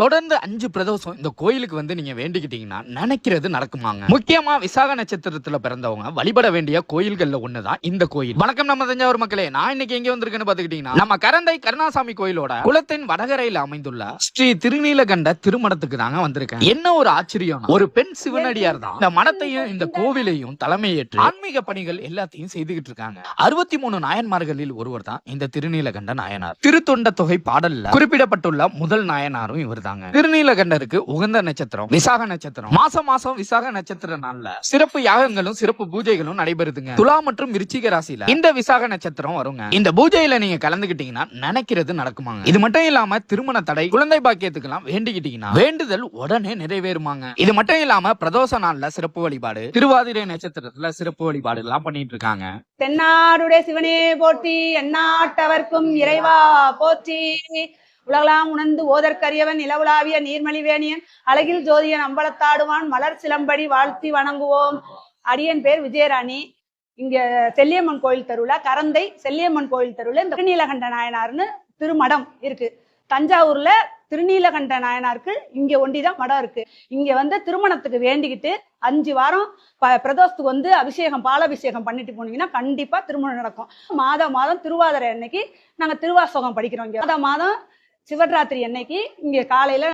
தொடர்ந்து அஞ்சு பிரதோஷம் இந்த கோயிலுக்கு வந்து நீங்க வேண்டிக்கிட்டீங்கன்னா நினைக்கிறது நடக்குமாங்க? முக்கியமா விசாக நட்சத்திரத்துல பிறந்தவங்க வழிபட வேண்டிய கோயில்கள்ல ஒண்ணுதான் இந்த கோயில். வணக்கம் நம்ம தஞ்சாவூர் மக்களே நான் இன்னைக்கு எங்க வந்திருக்கேன்னு பாத்துக்கிட்டீங்கன்னா நம்ம கரந்தை கருணாசாமி கோயிலோட குளத்தின் வடகரையில் அமைந்துள்ள ஸ்ரீ திருநீலகண்ட திருமணத்துக்கு தாங்க வந்திருக்கேன். என்ன ஒரு ஆச்சரியம்? ஒரு பெண் சிவனடியார் தான் இந்த மனத்தையும் இந்த கோவிலையும் தலைமையேற்று ஆன்மீக பணிகள் எல்லாத்தையும் செய்துகிட்டு இருக்காங்க. அறுபத்தி மூணு நாயன்மார்களில் ஒருவர் தான் இந்த திருநீலகண்ட நாயனார். திருத்தொண்ட தொகை பாடல்ல குறிப்பிடப்பட்டுள்ள முதல் நாயனாரும் இவர் தாங்க திருநீலகண்டருக்கு உகந்த நட்சத்திரம் விசாக நட்சத்திரம். மாசம் மாசம் விசாக நட்சத்திர நாள்ல சிறப்பு யாகங்களும் சிறப்பு பூஜைகளும் நடைபெறுதுங்க. துலா மற்றும் விருச்சிக ராசியில இந்த விசாக நட்சத்திரம் வருங்க. இந்த பூஜையில நீங்க கலந்துக்கிட்டீங்கன்னா நினைக்கிறது நடக்குமாங்க. இது மட்டும் இல்லாம திருமண தடை குழந்தை பாக்கியத்துக்கெல்லாம் வேண்டிக்கிட்டீங்கன்னா வேண்டுதல் உடனே நிறைவேறுமாங்க. இது மட்டும் இல்லாம பிரதோஷ நாள்ல சிறப்பு வழிபாடு திருவாதிரை நட்சத்திரத்துல சிறப்பு வழிபாடு எல்லாம் பண்ணிட்டு இருக்காங்க தென்னாடுடைய சிவனே போற்றி எந்நாட்டவர்க்கும் இறைவா போற்றி. உலகலாம் உணர்ந்து ஓதற்கரியவன் நிலவுலாவிய நீர்மலிவேணியன். அழகில் ஜோதியன் அம்பலத்தாடுவான். மலர் சிலம்படி வாழ்த்தி வணங்குவோம். அடியன் பேர் விஜயராணி. இங்க செல்லியம்மன் கோயில் தெருவுல கரந்தை செல்லியம்மன் கோயில் தெருவுல இந்த திருநீலகண்ட நாயனார்னு திருமடம் இருக்கு. தஞ்சாவூர்ல திருநீலகண்ட நாயனாருக்கு இங்க ஒண்டிதான் மடம் இருக்கு. இங்க வந்து திருமணத்துக்கு வேண்டிக்கிட்டு அஞ்சு வாரம் ப- பிரதோஷத்துக்கு வந்து அபிஷேகம் பாலாபிஷேகம் பண்ணிட்டு போனீங்கன்னா கண்டிப்பா திருமணம் நடக்கும். மாதம் மாதம் திருவாதிரை அன்னைக்கு நாங்க திருவாசகம் படிக்கிறோம் இங்க. மாதம் மாதம் சிவராத்திரி அன்னைக்கு இங்க காலையில